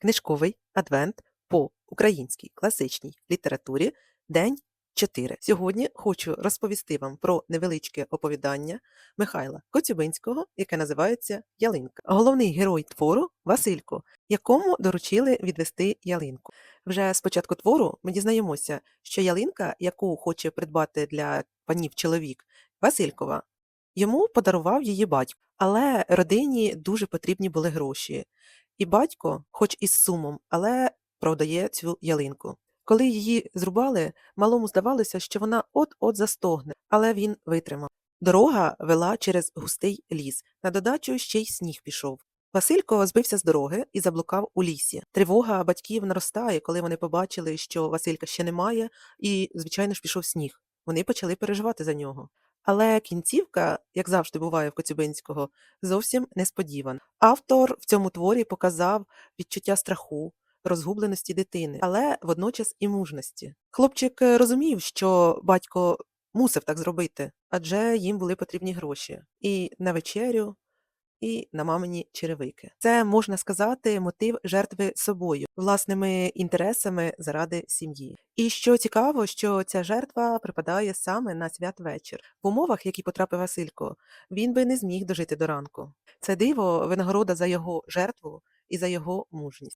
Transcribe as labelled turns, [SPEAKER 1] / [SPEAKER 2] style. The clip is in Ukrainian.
[SPEAKER 1] Книжковий адвент по українській класичній літературі День 4. Сьогодні хочу розповісти вам про невеличке оповідання Михайла Коцюбинського, яке називається Ялинка. Головний герой твору Василько, якому доручили відвести ялинку. Вже з початку твору ми дізнаємося, що ялинка, яку хоче придбати для панів чоловік Василькова, йому подарував її батько, але родині дуже потрібні були гроші. І батько, хоч із сумом, але продає цю ялинку. Коли її зрубали, малому здавалося, що вона от-от застогне, але він витримав. Дорога вела через густий ліс. На додачу ще й сніг пішов. Василько збився з дороги і заблукав у лісі. Тривога батьків наростає, коли вони побачили, що Василька ще немає, і, звичайно ж, пішов сніг. Вони почали переживати за нього. Але кінцівка, як завжди буває в Коцюбинського, зовсім несподівана. Автор в цьому творі показав відчуття страху, розгубленості дитини, але водночас і мужності. Хлопчик е, розумів, що батько мусив так зробити, адже їм були потрібні гроші і на вечерю, і на мамині черевики. Це можна сказати мотив жертви собою, власними інтересами заради сім'ї. І що цікаво, що ця жертва припадає саме на святвечір. В умовах, які потрапив Василько, він би не зміг дожити до ранку. Це диво винагорода за його жертву і за його мужність.